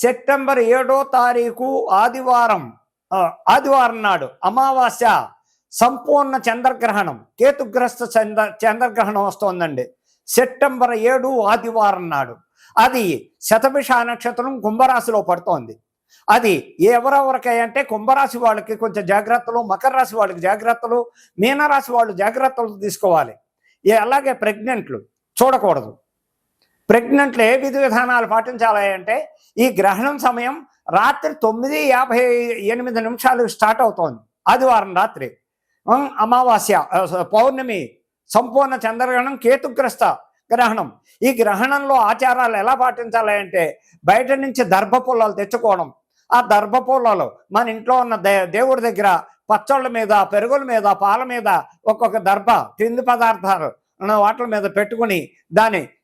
September ఏడో తారీఖు ఆదివారం ఆదివారం నాడు అమావాస్య సంపూర్ణ చంద్రగ్రహణం కేతుగ్రస్త చంద్ర చంద్రగ్రహణం వస్తోందండి. సెప్టెంబర్ ఏడు ఆదివారం నాడు. అది శతభిష నక్షత్రం కుంభరాశిలో పడుతోంది. అది ఎవరెవరికై అంటే కుంభరాశి వాళ్ళకి కొంచెం జాగ్రత్తలు మకర రాశి వాళ్ళకి జాగ్రత్తలు మీనరాశి వాళ్ళు జాగ్రత్తలు తీసుకోవాలి. అలాగే ప్రెగ్నెంట్లు చూడకూడదు. ప్రెగ్నెంట్లు ఏ విధి విధానాలు పాటించాలి అంటే ఈ గ్రహణం సమయం రాత్రి తొమ్మిది యాభై ఎనిమిది నిమిషాలు స్టార్ట్ అవుతోంది. ఆదివారం రాత్రి. అమావాస్య పౌర్ణమి సంపూర్ణ చంద్రగ్రహణం కేతుగ్రస్త గ్రహణం. ఈ గ్రహణంలో ఆచారాలు ఎలా పాటించాలి అంటే బయట నుంచి దర్భ పుల్లలు తెచ్చుకోవడం. ఆ దర్భ పుల్లలు మన ఇంట్లో ఉన్న దే దేవుడి దగ్గర పచ్చళ్ళ మీద పెరుగుల మీద పాల మీద ఒక్కొక్క దర్భ తిండి పదార్థాలు వాటి మీద పెట్టుకుని దాన్ని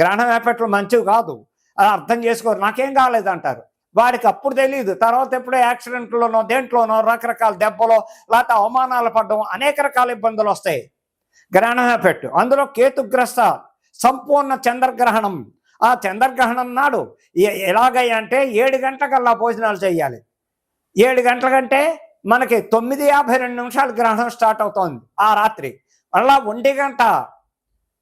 గ్రహణం ఎఫెక్ట్లు మంచివి కాదు. అది అర్థం చేసుకోరు. నాకేం కాలేదు అంటారు వాడికి అప్పుడు తెలియదు తర్వాత ఎప్పుడో యాక్సిడెంట్లోనో దేంట్లోనో రకరకాల దెబ్బలో లేకపోతే అవమానాలు పడడం అనేక రకాల ఇబ్బందులు వస్తాయి. గ్రహణ పెట్టు. అందులో కేతుగ్రస్త సంపూర్ణ చంద్రగ్రహణం. ఆ చంద్రగ్రహణం నాడు ఎలాగంటే ఎలాగయ్య అంటే ఏడు గంటలకల్లా భోజనాలు చేయాలి. ఏడు గంటల కంటే మనకి తొమ్మిది యాభై రెండు నిమిషాలు గ్రహణం స్టార్ట్ అవుతోంది ఆ రాత్రి. మళ్ళా ఒంటి గంట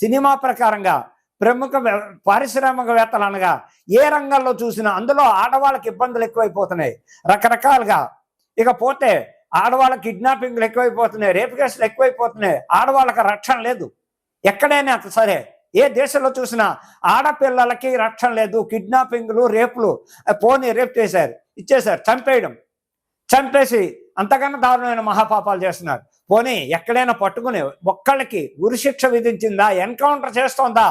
సినిమా ప్రకారంగా ప్రముఖ పారిశ్రామికవేత్తలు అనగా ఏ రంగంలో చూసినా అందులో ఆడవాళ్ళకి ఇబ్బందులు ఎక్కువైపోతున్నాయి. రకరకాలుగా. ఇక పోతే ఆడవాళ్ళ కిడ్నాపింగ్లు ఎక్కువైపోతున్నాయి రేపు కేసులు ఎక్కువైపోతున్నాయి. ఆడవాళ్ళకి రక్షణ లేదు. ఎక్కడైనా సరే. ఏ దేశంలో చూసినా ఆడపిల్లలకి రక్షణ లేదు. కిడ్నాపింగ్లు రేపులు. పోనీ రేప్ చేశారు ఇచ్చేశారు చంపేయడం. చంపేసి అంతకన్నా దారుణమైన మహాపాపాలు చేస్తున్నారు. పోనీ ఎక్కడైనా పట్టుకుని ఒక్కళ్ళకి ఉరిశిక్ష విధించిందా? ఎన్కౌంటర్ చేస్తోందా?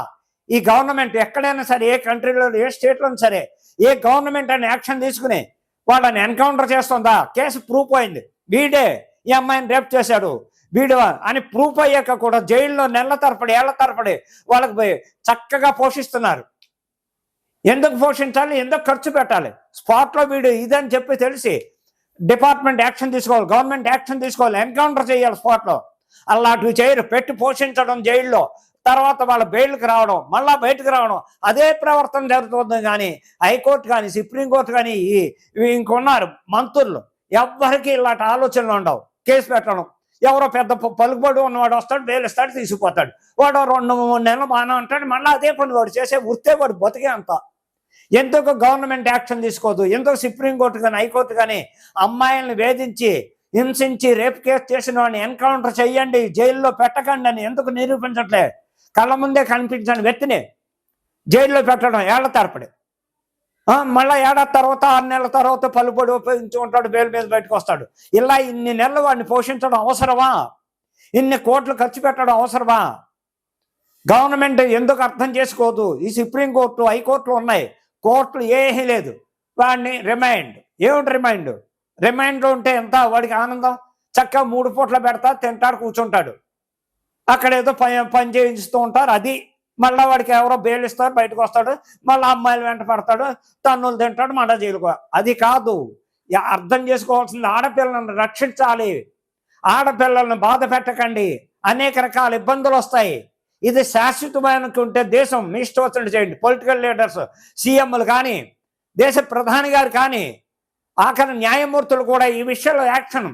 ఈ గవర్నమెంట్ ఎక్కడైనా సరే ఏ కంట్రీలో ఏ స్టేట్లో సరే ఏ గవర్నమెంట్ అని యాక్షన్ తీసుకుని వాళ్ళని ఎన్కౌంటర్ చేస్తుందా? కేసు ప్రూఫ్ అయింది. వీడే ఈ అమ్మాయిని రేప్ చేశాడు. వీడు అని ప్రూఫ్ అయ్యాక కూడా జైల్లో నెలల తరపడి ఏళ్ళ తరపడి వాళ్ళకి పోయి చక్కగా పోషిస్తున్నారు. ఎందుకు పోషించాలి? ఎందుకు ఖర్చు పెట్టాలి? స్పాట్లో వీడు ఇదని చెప్పి తెలిసి డిపార్ట్మెంట్ యాక్షన్ తీసుకోవాలి గవర్నమెంట్ యాక్షన్ తీసుకోవాలి ఎన్కౌంటర్ చేయాలి స్పాట్లో. అలాంటివి చేయరు పెట్టి పోషించడం జైల్లో. తర్వాత వాళ్ళ బెయిల్కి రావడం మళ్ళా బయటకు రావడం అదే ప్రవర్తన జరుగుతుంది కానీ హైకోర్టు కానీ సుప్రీంకోర్టు కానీ ఇవి ఇంకొన్నారు మంత్రులు. ఎవ్వరికి ఇలాంటి ఆలోచనలు ఉండవు. కేసు పెట్టడం. ఎవరో పెద్ద పలుకుబడి ఉన్నవాడు వస్తాడు బెయిల్ తీసుకుపోతాడు. వాడు రెండు మూడు నెలలు బాగానే ఉంటాడు మళ్ళీ అదే పని వాడు చేసే వృత్తే వాడు బతికే అంతా. ఎందుకు గవర్నమెంట్ యాక్షన్ తీసుకోదు? ఎందుకు సుప్రీంకోర్టు కానీ హైకోర్టు కానీ అమ్మాయిల్ని వేధించి హింసించి రేప్ కేసు చేసిన వాడిని ఎన్కౌంటర్ చేయండి జైల్లో పెట్టకండి అని ఎందుకు నిరూపించట్లే? కళ్ళ ముందే కనిపించని వ్యక్తిని జైల్లో పెట్టడం ఏళ్ళ తరపడి మళ్ళీ ఏడాది తర్వాత ఆరు నెలల తర్వాత పలుబడి ఉపయోగించి ఉంటాడు బెయిల్ మీద బయటకు వస్తాడు. ఇలా ఇన్ని నెలలు వాడిని పోషించడం అవసరమా? ఇన్ని కోట్లు ఖర్చు పెట్టడం అవసరమా? గవర్నమెంట్ ఎందుకు అర్థం చేసుకోదు? ఈ సుప్రీంకోర్టు హైకోర్టులు ఉన్నాయి. కోర్టులు ఏమీ లేదు. వాడిని రిమైండ్ ఏమిటి రిమైండ్ రిమైండ్లో ఉంటే ఎంత? వాడికి ఆనందం? చక్కగా మూడు పూట్ల పెడతా తింటాడు కూర్చుంటాడు. అక్కడ ఏదో పని పని చేయిస్తూ ఉంటారు. అది మళ్ళీ వాడికి ఎవరో బెయిల్ ఇస్తారు బయటకు వస్తాడు. మళ్ళీ అమ్మాయిలు వెంట పడతాడు. తన్నులు తింటాడు మళ్ళీ జైలుకో అది కాదు. యా- అర్థం చేసుకోవాల్సింది ఆడపిల్లలను రక్షించాలి. ఆడపిల్లలను బాధ పెట్టకండి. అనేక రకాల ఇబ్బందులు వస్తాయి. ఇది శాశ్వతమైనకి ఉంటే దేశం. మీ ఇష్టం చేయండి. పొలిటికల్ లీడర్స్ సీఎంలు కానీ దేశ ప్రధాని గారు కానీ ఆఖరి న్యాయమూర్తులు కూడా ఈ విషయంలో యాక్షన్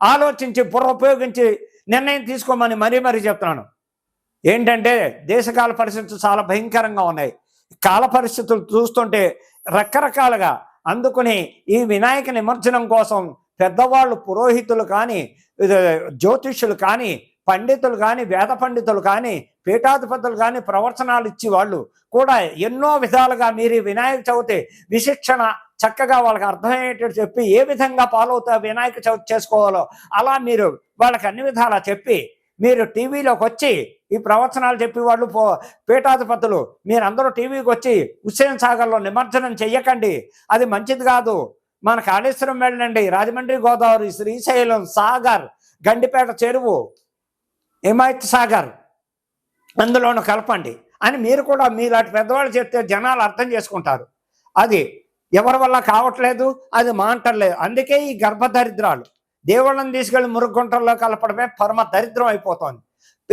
ఆలోచించి బుర్ర ఉపయోగించి నిర్ణయం తీసుకోమని మరీ మరీ చెప్తున్నాను. ఏంటంటే దేశకాల పరిస్థితులు చాలా భయంకరంగా ఉన్నాయి. కాల పరిస్థితులు చూస్తుంటే రకరకాలుగా అందుకుని ఈ వినాయక నిమజ్జనం కోసం పెద్దవాళ్ళు పురోహితులు కానీ ఇది జ్యోతిష్యులు కానీ పండితులు కానీ వేద పండితులు కానీ పీఠాధిపతులు కానీ ప్రవచనాలు ఇచ్చి వాళ్ళు కూడా ఎన్నో విధాలుగా మీరు వినాయక చవితి విశిక్షణ చక్కగా వాళ్ళకి అర్థమయ్యేటట్టు చెప్పి ఏ విధంగా పాలవుతా వినాయక చవితి చేసుకోవాలో అలా మీరు వాళ్ళకి అన్ని విధాలా చెప్పి మీరు టీవీలోకి వచ్చి ఈ ప్రవచనాలు చెప్పి వాళ్ళు పో పీఠాధిపతులు మీరందరూ టీవీకి వచ్చి హుస్సేన్ సాగర్లో నిమజ్జనం చెయ్యకండి. అది మంచిది కాదు. మన కాళేశ్వరం వెళ్ళండి. రాజమండ్రి గోదావరి శ్రీశైలం సాగర్ గండిపేట చెరువు. హిమాయత్ సాగర్? అందులోనూ కలపండి. అని మీరు కూడా మీలాంటి పెద్దవాళ్ళు చెప్తే జనాలు అర్థం చేసుకుంటారు. అది ఎవరి వల్ల కావట్లేదు అది మాంటలేదు అందుకే ఈ గర్భదరిద్రాలు. దేవుళ్ళని తీసుకెళ్ళి మురుగుంటల్లో కలపడమే పరమ దరిద్రం అయిపోతుంది.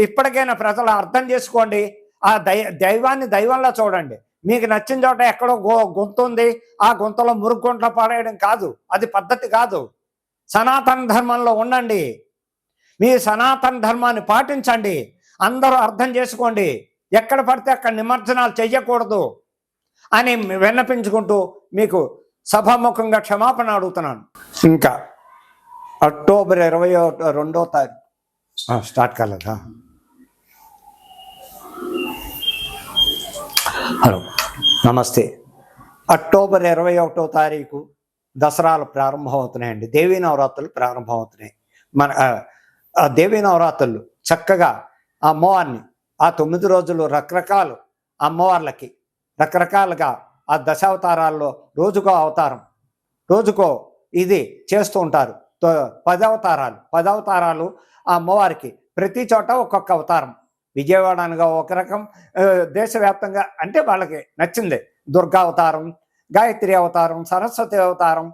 ఇప్పటికైనా ప్రజలు అర్థం చేసుకోండి. ఆ దై దైవాన్ని దైవంలో చూడండి. మీకు నచ్చిన చోట ఎక్కడో గో గుంత ఉంది. ఆ గుంతలో మురుగుంట పడేయడం కాదు. అది పద్ధతి కాదు. సనాతన ధర్మంలో ఉండండి. మీ సనాతన ధర్మాన్ని పాటించండి. అందరూ అర్థం చేసుకోండి. ఎక్కడ పడితే అక్కడ నిమజ్జనాలు చెయ్యకూడదు అని విన్నపించుకుంటూ మీకు సభాముఖంగా క్షమాపణ అడుగుతున్నాను. ఇంకా అక్టోబర్ ఇరవై రెండో తారీఖు. స్టార్ట్ కాలేదా హలో నమస్తే. అక్టోబర్ ఇరవై ఒకటో తారీఖు దసరాలు ప్రారంభమవుతున్నాయండి. దేవీ నవరాత్రులు ప్రారంభమవుతున్నాయి. మన ఆ, దేవీ నవరాత్రులు చక్కగా ఆ అమ్మవారిని ఆ తొమ్మిది రోజులు రకరకాలు అమ్మవార్లకి రకరకాలుగా ఆ దశావతారాల్లో రోజుకో అవతారం రోజుకో ఇది చేస్తూ ఉంటారు. తో- పదవతారాలు అవతారాలు ఆ అమ్మవారికి ప్రతి చోట ఒక్కొక్క అవతారం. విజయవాడ అనగా ఒక రకం దేశవ్యాప్తంగా అంటే వాళ్ళకి నచ్చింది. దుర్గా అవతారం గాయత్రి అవతారం సరస్వతి అవతారం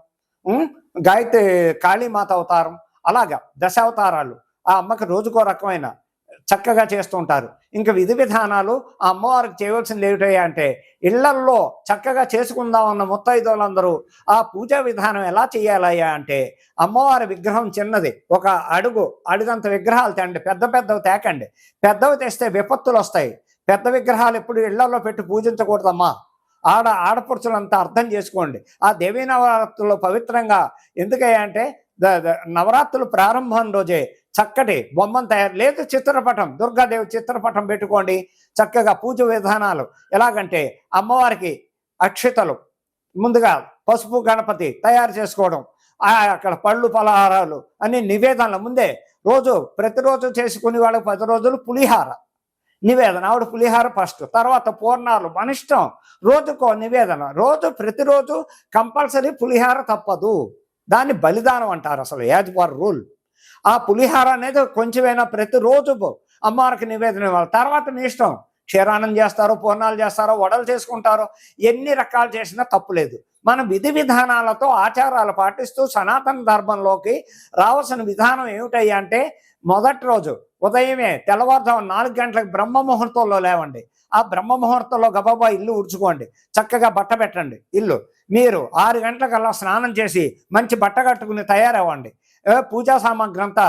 గాయత్రి కాళీమాత అవతారం అలాగా దశావతారాలు. ఆ అమ్మకి రోజుకో రకమైన చక్కగా చేస్తూ ఉంటారు. ఇంకా విధి విధానాలు ఆ అమ్మవారికి చేయవలసింది ఏమిటయ్యా అంటే ఇళ్ళల్లో చక్కగా చేసుకుందాం ముత్తైదులందరూ ఆ పూజా విధానం ఎలా చేయాలయ్యా అంటే అమ్మవారి విగ్రహం చిన్నది ఒక అడుగు అడుగంత విగ్రహాలు తేండి పెద్ద పెద్దవి తేకండి. పెద్దవి తెస్తే విపత్తులు వస్తాయి. పెద్ద విగ్రహాలు ఎప్పుడు ఇళ్ళలో పెట్టి పూజించకూడదమ్మా. ఆడ ఆడపడుచులంతా అర్థం చేసుకోండి. ఆ దేవీ నవరాత్రులు పవిత్రంగా ఎందుకయ్యా అంటే నవరాత్రులు ప్రారంభం రోజే చక్కటి బొమ్మను తయారు లేదు చిత్రపటం దుర్గాదేవి చిత్రపటం పెట్టుకోండి. చక్కగా పూజ విధానాలు. ఎలాగంటే అమ్మవారికి అక్షితలు ముందుగా పసుపు గణపతి తయారు చేసుకోవడం ఆ అక్కడ పళ్ళు పలహారాలు అన్ని నివేదనలు ముందే రోజు ప్రతిరోజు చేసుకునే వాళ్ళకి పది రోజులు పులిహార. నివేదన ఆవిడ పులిహార ఫస్ట్. తర్వాత పూర్ణాలు మన ఇష్టం రోజుకో నివేదన. రోజు ప్రతిరోజు కంపల్సరీ పులిహార తప్పదు. దాన్ని బలిదానం అంటారు అసలు యాజ్ ఫర్ రూల్. ఆ పులిహార అనేది కొంచెమైనా ప్రతిరోజు అమ్మవారికి నివేదన ఇవ్వాలి. తర్వాత మీ ఇష్టం. క్షీరాన్నం చేస్తారో పూర్ణాలు చేస్తారో వడలు చేసుకుంటారో ఎన్ని రకాలు చేసినా తప్పులేదు మన విధి విధానాలతో ఆచారాలు పాటిస్తూ సనాతన ధర్మంలోకి రావాల్సిన విధానం ఏమిటయ్యా అంటే మొదటి రోజు ఉదయమే తెల్లవారుజాము నాలుగు గంటలకు బ్రహ్మ ముహూర్తంలో లేవండి. ఆ బ్రహ్మ ముహూర్తంలో గబాబా ఇల్లు ఉడుచుకోండి చక్కగా బట్ట పెట్టండి. ఇల్లు. మీరు ఆరు గంటలకల్లా స్నానం చేసి మంచి బట్ట కట్టుకుని తయారవ్వండి. పూజా సామాగ్రి అంతా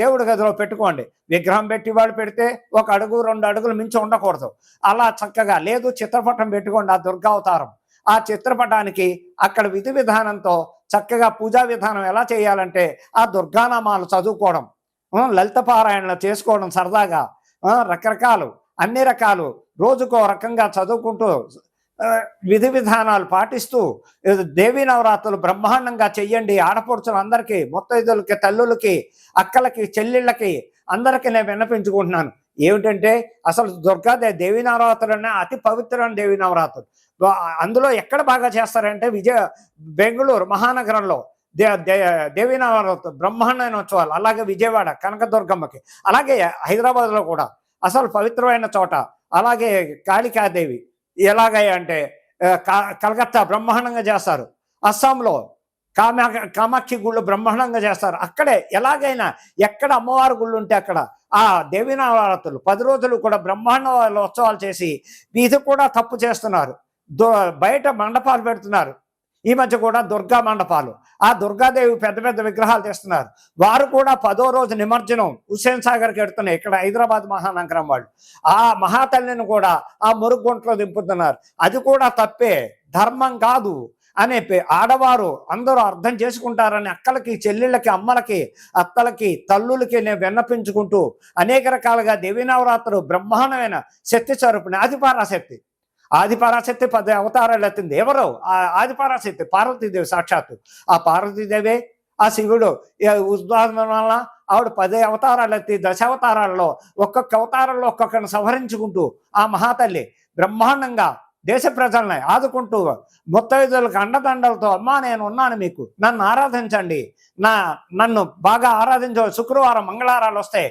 దేవుడి గదిలో పెట్టుకోండి. విగ్రహం పెట్టి వాళ్ళు పెడితే ఒక అడుగు రెండు అడుగులు మించి ఉండకూడదు. అలా చక్కగా లేదు చిత్రపటం పెట్టుకోండి ఆ దుర్గావతారం. ఆ చిత్రపటానికి అక్కడ విధి విధానంతో చక్కగా పూజా విధానం ఎలా చేయాలంటే ఆ దుర్గానామాలు చదువుకోవడం. లలిత పారాయణలు చేసుకోవడం సరదాగా రకరకాలు అన్ని రకాలు రోజుకో రకంగా చదువుకుంటూ విధి విధానాలు పాటిస్తూ దేవీ నవరాత్రులు బ్రహ్మాండంగా చెయ్యండి. ఆడపడుచులందరికీ ముత్తైదులకి తల్లులకి అక్కలకి చెల్లెళ్ళకి అందరికీ నేను విన్నపించుకుంటున్నాను. ఏమిటంటే అసలు దుర్గాదే దేవీ నవరాత్రులు అనే అతి పవిత్రమైన దేవీ నవరాత్రులు. అందులో ఎక్కడ బాగా చేస్తారంటే విజయ బెంగళూరు మహానగరంలో దే దే దేవీ బ్రహ్మాండమైన ఉత్సవాలు అలాగే విజయవాడ కనకదుర్గమ్మకి అలాగే హైదరాబాద్లో కూడా అసలు పవిత్రమైన చోట అలాగే కాళికాదేవి ఎలాగై అంటే కలకత్తా బ్రహ్మాండంగా చేస్తారు. అస్సాంలో కామా కామాక్షి గుళ్ళు బ్రహ్మాండంగా చేస్తారు. అక్కడే ఎలాగైనా ఎక్కడ అమ్మవారి గుళ్ళు ఉంటే అక్కడ ఆ దేవీ నవరాత్రులు పది రోజులు కూడా బ్రహ్మాండ ఉత్సవాలు చేసి ఇది కూడా తప్పు చేస్తున్నారు. దో బయట మండపాలు పెడుతున్నారు. ఈ మధ్య కూడా దుర్గా మండపాలు. ఆ దుర్గాదేవి పెద్ద పెద్ద విగ్రహాలు తెస్తున్నారు. వారు కూడా పదో రోజు నిమజ్జనం హుస్సేన్ సాగర్కి వెడుతున్నాయి ఇక్కడ హైదరాబాద్ మహానగరం వాళ్ళు. ఆ మహాతల్లిని కూడా ఆ మురుగుంట్లో దింపుతున్నారు. అది కూడా తప్పే. ధర్మం కాదు అనే ఆడవారు అందరూ అర్థం చేసుకుంటారని అక్కలకి చెల్లెళ్ళకి అమ్మలకి అత్తలకి తల్లులకి నేను విన్నపించుకుంటూ అనేక రకాలుగా దేవీ నవరాత్రులు బ్రహ్మాండమైన శక్తి స్వరూపిణి ఆదిపారాశక్తి. ఆదిపరాశక్తి పది అవతారాలు ఎత్తింది ఎవరు ఆ ఆదిపరాశక్తి పార్వతీదేవి సాక్షాత్తు. ఆ పార్వతీదేవే ఆ శివుడు ఈ ఉద్వాదన వల్ల ఆవిడ పదే అవతారాలు ఎత్తి దశావతారాల్లో ఒక్కొక్క అవతారంలో ఒక్కొక్కరిని సంహరించుకుంటూ ఆ మహాతల్లి బ్రహ్మాండంగా దేశ ప్రజల్ని ఆదుకుంటూ ముత్తైదులకు అండదండలతో అమ్మా నేను ఉన్నాను మీకు. నన్ను ఆరాధించండి. నా నన్ను బాగా ఆరాధించ. శుక్రవారం మంగళవారాలు వస్తే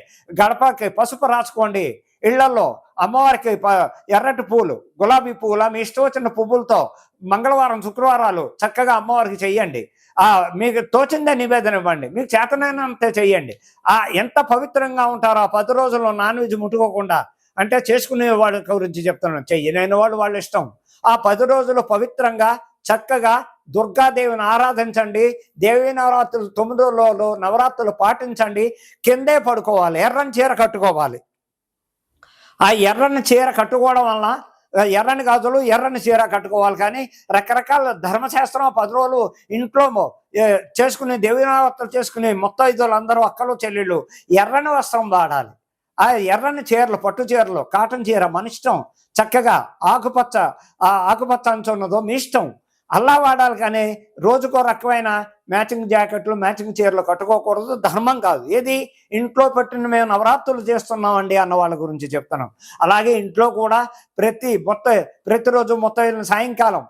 గడపకి పసుపు రాసుకోండి. ఇళ్ళలో అమ్మవారికి ప- ఎర్రటి పూలు గులాబీ పూల? మీ ఇష్టం వచ్చిన పువ్వులతో మంగళవారం శుక్రవారాలు చక్కగా అమ్మవారికి చెయ్యండి. ఆ మీకు తోచిందే నివేదన ఇవ్వండి. మీకు చేతనైనంతే చెయ్యండి. ఆ ఎంత పవిత్రంగా ఉంటారో ఆ పది రోజుల్లో నాన్ వెజ్ ముట్టుకోకుండా అంటే చేసుకునే వాళ్ళ గురించి చెప్తున్నాను. చెయ్యలేని వాళ్ళు వాళ్ళ ఇష్టం. ఆ పది రోజులు పవిత్రంగా చక్కగా దుర్గాదేవిని ఆరాధించండి. దేవీ నవరాత్రులు తొమ్మిదో రోజులు నవరాత్రులు పాటించండి. కిందే పడుకోవాలి ఎర్రని చీర కట్టుకోవాలి. ఆ ఎర్రని చీర కట్టుకోవడం వలన ఎర్రని గాజులు ఎర్రని చీర కట్టుకోవాలి కానీ రకరకాల ధర్మశాస్త్రం పది రోజులు ఇంట్లో చేసుకునే దేవీ నవరాత్రులు చేసుకునే మొత్తం అందరూ అక్కలు చెల్లెళ్ళు ఎర్రని వస్త్రం వాడాలి. ఆ ఎర్రని చీరలు పట్టు చీరలు కాటన్ చీర మన ఇష్టం చక్కగా ఆకుపచ్చ ఆ ఆకుపచ్చ అంచు ఉన్నదో మీ ఇష్టం. అల్లా వాడాలి కానీ రోజుకో రకమైన మ్యాచింగ్ జాకెట్లు మ్యాచింగ్ చీరలు కట్టుకోకూడదు. ధర్మం కాదు. ఏది? ఇంట్లో పెట్టిన మేము నవరాత్రులు చేస్తున్నామండి అన్న వాళ్ళ గురించి చెప్తున్నాం. అలాగే ఇంట్లో కూడా ప్రతి మొత్తం ప్రతిరోజు మొత్తం సాయంకాలం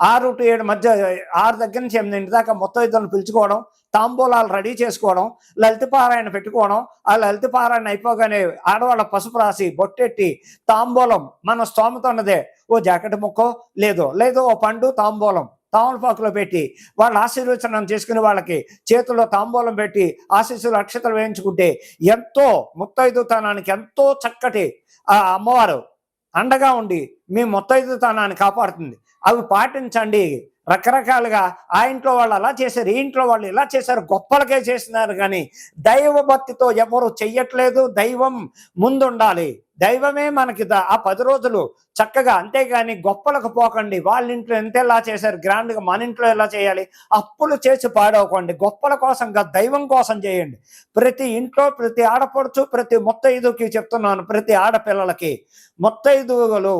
ఆరు టు ఏడు మధ్య ఆరు దగ్గర నుంచి ఎనిమిది దాకా మొత్తం ఇద్దరు పిలుచుకోవడం తాంబూలాలు రెడీ చేసుకోవడం లలితపారాయణ పెట్టుకోవడం ఆ లలితపారాయణ అయిపోగానే ఆడవాళ్ళ పసుపు రాసి బొట్టెట్టి తాంబూలం మన స్తోమత ఉన్నదే. ఓ జాకెట్ ముక్కో లేదో లేదో ఓ పండు తాంబూలం తామలపాకులో పెట్టి వాళ్ళ ఆశీర్వచనం చేసుకుని వాళ్ళకి చేతుల్లో తాంబూలం పెట్టి ఆశీస్సులు అక్షతలు వేయించుకుంటే ఎంతో ముత్తైదుతనానికి ఎంతో చక్కటి ఆ అమ్మవారు అండగా ఉండి మీ ముత్తైదుతనాన్ని కాపాడుతుంది. అవి పాటించండి. రకరకాలుగా ఆ ఇంట్లో వాళ్ళు అలా చేశారు ఈ ఇంట్లో వాళ్ళు ఇలా చేశారు గొప్పలకే చేసినారు కానీ దైవ భక్తితో ఎవరు చెయ్యట్లేదు. దైవం ముందుండాలి. దైవమే మనకి ఆ పది రోజులు చక్కగా అంతేగాని గొప్పలకు పోకండి. వాళ్ళ ఇంట్లో ఎంత ఎలా చేశారు గ్రాండ్గా మన ఇంట్లో ఎలా చేయాలి అప్పులు చేసి పాడవకండి. గొప్పల కోసం కాదు దైవం కోసం చేయండి. ప్రతి ఇంట్లో ప్రతి ఆడపడుచు ప్రతి మొత్తైదుకి చెప్తున్నాను ప్రతి ఆడపిల్లలకి మొత్తైదువులు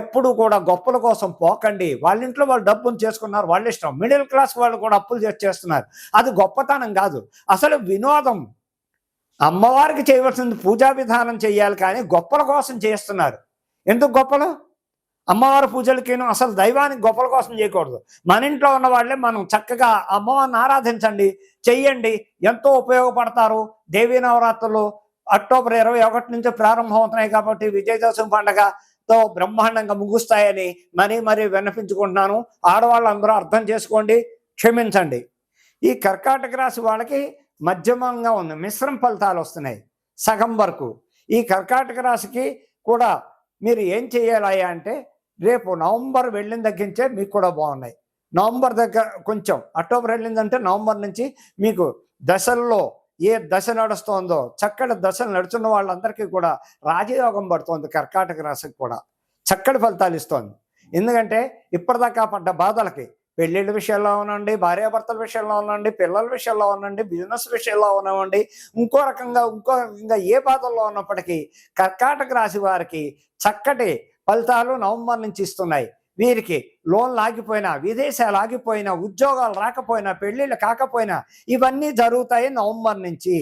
ఎప్పుడు కూడా గొప్పల కోసం పోకండి. వాళ్ళ ఇంట్లో వాళ్ళు డబ్బును చేసుకున్నారు వాళ్ళ ఇష్టం. మిడిల్ క్లాస్ వాళ్ళు కూడా అప్పులు చేసి చేస్తున్నారు. అది గొప్పతనం కాదు. అసలు వినోదం అమ్మవారికి చేయవలసింది పూజా విధానం చేయాలి కానీ గొప్పల కోసం చేస్తున్నారు. ఎందుకు గొప్పలు? అమ్మవారి పూజలకేను అసలు దైవానికి గొప్పల కోసం చేయకూడదు. మన ఇంట్లో ఉన్న వాళ్ళే మనం చక్కగా అమ్మవారిని ఆరాధించండి చెయ్యండి. ఎంతో ఉపయోగపడతారు. దేవీ నవరాత్రులు అక్టోబర్ ఇరవై ఒకటి నుంచి ప్రారంభం అవుతున్నాయి కాబట్టి విజయదశమి తో బ్రహ్మాండంగా ముగుస్తాయని మరీ మరీ విన్నపించుకుంటున్నాను. ఆడవాళ్ళందరూ అర్థం చేసుకోండి క్షమించండి. ఈ కర్కాటక రాశి వాళ్ళకి మధ్యమంగా ఉంది మిశ్రమ ఫలితాలు వస్తున్నాయి సగం వరకు. ఈ కర్కాటక రాశికి కూడా మీరు ఏం చేయాలయ్యా అంటే రేపు నవంబర్ వెళ్ళిన దగ్గరించే మీకు కూడా బాగున్నాయి. నవంబర్ దగ్గర కొంచెం అక్టోబర్ వెళ్ళిందంటే నవంబర్ నుంచి మీకు దశల్లో ఏ దశ నడుస్తోందో చక్కటి దశలు నడుచున్న వాళ్ళందరికీ కూడా రాజయోగం పడుతోంది కర్కాటక రాశికి కూడా. చక్కటి ఫలితాలు ఇస్తోంది. ఎందుకంటే ఇప్పటిదాకా పడ్డ బాధలకి పెళ్ళిళ్ళ విషయంలో అవునండి భార్యాభర్తల విషయంలో అవునండి పిల్లల విషయంలో అవునండి బిజినెస్ విషయంలో అవునండి ఇంకో రకంగా ఇంకో రకంగా ఏ బాధల్లో ఉన్నప్పటికీ కర్కాటక రాశి వారికి చక్కటి ఫలితాలు నవంబర్ నుంచి ఇస్తున్నాయి. వీరికి లోన్లు ఆగిపోయినా విదేశాలు ఆగిపోయినా ఉద్యోగాలు రాకపోయినా పెళ్ళిళ్ళు కాకపోయినా ఇవన్నీ జరుగుతాయి నవంబర్ నుంచి.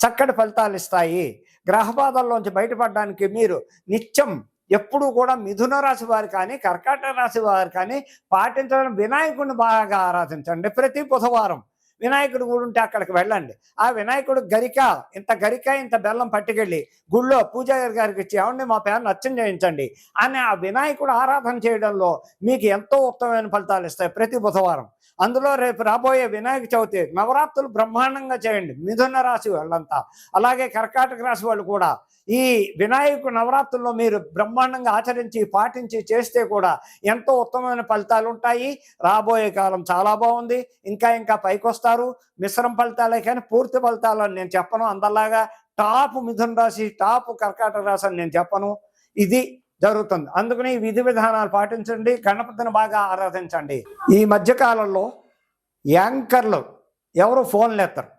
చక్కటి ఫలితాలు ఇస్తాయి. గ్రహబాధల్లోంచి బయటపడడానికి మీరు నిత్యం ఎప్పుడు కూడా మిథున రాశి వారు కానీ కర్కాటక రాశి వారు కానీ పాటించడం వినాయకుడిని బాగా ఆరాధించండి. ప్రతి బుధవారం వినాయకుడు గుడి ఉంటే అక్కడికి వెళ్ళండి. ఆ వినాయకుడు గరిక ఇంత గరిక ఇంత బెల్లం పట్టుకెళ్ళి గుళ్ళో పూజారి గారికి ఇచ్చి ఏమండి మా పేరు నచ్చం చేయించండి అని ఆ వినాయకుడు ఆరాధన చేయడంలో మీకు ఎంతో ఉత్తమమైన ఫలితాలు ఇస్తాయి ప్రతి బుధవారం. అందులో రేపు రాబోయే వినాయక చవితి నవరాత్రులు బ్రహ్మాండంగా చేయండి. మిథున రాశి వాళ్ళంతా అలాగే కర్కాటక రాశి వాళ్ళు కూడా. ఈ వినాయకు నవరాత్రుల్లో మీరు బ్రహ్మాండంగా ఆచరించి పాటించి చేస్తే కూడా ఎంతో ఉత్తమమైన ఫలితాలు ఉంటాయి. రాబోయే కాలం చాలా బాగుంది. ఇంకా ఇంకా పైకొస్తా. వస్తారు మిశ్రమ ఫలితాలే కానీ పూర్తి ఫలితాలు అని నేను చెప్పను. అందలాగా టాప్ మిథున రాశి టాప్ కర్కాటక రాశి అని నేను చెప్పను. ఇది జరుగుతుంది. అందుకని విధి విధానాలు పాటించండి. గణపతిని బాగా ఆరాధించండి. ఈ మధ్యకాలంలో యాంకర్లు ఎవరు ఫోన్లు ఎత్తరు.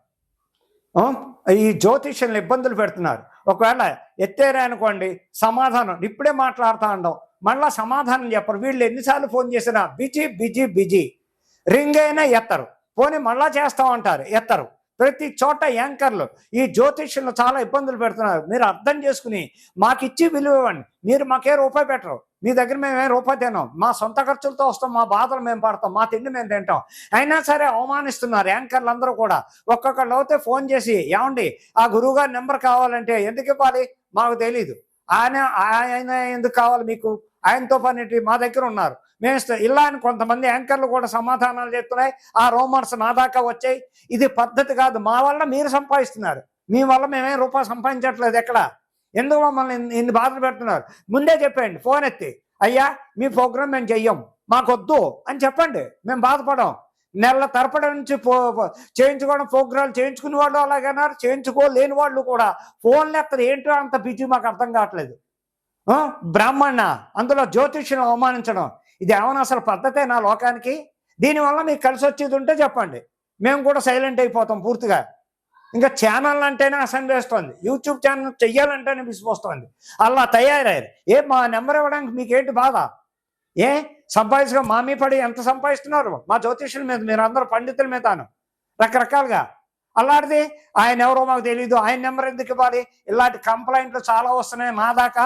ఈ జ్యోతిష్యులను ఇబ్బందులు పెడుతున్నారు. ఒకవేళ ఎత్తేరా అనుకోండి సమాధానం. ఇప్పుడే మాట్లాడుతూ ఉండవు మళ్ళా సమాధానం చెప్పరు. వీళ్ళు ఎన్నిసార్లు ఫోన్ చేసినా బిజీ బిజీ బిజీ. రింగ్ అయినా ఎత్తరు. పోనీ మళ్ళా చేస్తాం అంటారు ఎత్తరు. ప్రతి చోట యాంకర్లు. ఈ జ్యోతిష్యులు చాలా ఇబ్బందులు పెడుతున్నారు. మీరు అర్థం చేసుకుని మాకు ఇచ్చి విలువ ఇవ్వండి. మీరు మాకే రూపాయి పెట్టరు. మీ దగ్గర మేము ఏం రూపాయి తినాం మా సొంత ఖర్చులతో వస్తాం మా బాధలు మేము పడతాం మా తిండి మేము తింటాం. అయినా సరే అవమానిస్తున్నారు యాంకర్లు అందరూ కూడా. ఒక్కొక్కళ్ళు అయితే ఫోన్ చేసి ఏమండి ఆ గురువుగారి నెంబర్ కావాలంటే ఎందుకు ఇవ్వాలి? మాకు తెలీదు. ఆయన ఆయన ఎందుకు కావాలి మీకు? ఆయనతో పని మా దగ్గర ఉన్నారు. మేము ఇలా అని కొంతమంది యాంకర్లు కూడా సమాధానాలు చెప్తున్నాయి. ఆ రోమర్స్ నా దాకా వచ్చాయి. ఇది పద్ధతి కాదు. మా వల్ల మీరు సంపాదిస్తున్నారు. మీ వల్ల మేమేం రూపాయి సంపాదించట్లేదు ఎక్కడ? ఎందుకు మమ్మల్ని ఇన్ని- బాధలు పెడుతున్నారు? ముందే చెప్పండి ఫోన్ ఎత్తి. అయ్యా మీ ప్రోగ్రామ్ మేము చెయ్యం. మాకొద్దు అని చెప్పండి. మేము బాధపడం నెలల తరపడి నుంచి పో చేయించుకోవడం ప్రోగ్రాలు చేయించుకునే వాళ్ళు అలాగన్నారు చేయించుకోలేని వాళ్ళు కూడా ఫోన్లు ఎత్తరు. ఏంటో అంత బిజీ మాకు అర్థం కావట్లేదు. బ్రాహ్మణ. అందులో జ్యోతిష్యం అవమానించడం. ఇది ఏమైనా అసలు పద్ధతే నా లోకానికి? దీనివల్ల మీకు కలిసి వచ్చేది ఉంటే చెప్పండి. మేము కూడా సైలెంట్ అయిపోతాం పూర్తిగా. ఇంకా ఛానల్ అంటేనే అసెండ్ వేస్తోంది. యూట్యూబ్ ఛానల్ చెయ్యాలంటేనే విసిపోస్తోంది అలా తయారయ్యారు. ఏ మా నెంబర్ ఇవ్వడానికి మీకేంటి బాధ? ఏ? సంపాదించగా మా మీ పడి ఎంత సంపాదిస్తున్నారు? మా జ్యోతిష్యుల మీద మీరు అందరూ పండితుల మీదను రకరకాలుగా. అలాంటిది ఆయన ఎవరో మాకు తెలియదు ఆయన నెంబర్ ఎందుకు ఇవ్వాలి? ఇలాంటి కంప్లైంట్లు చాలా వస్తున్నాయి మా దాకా.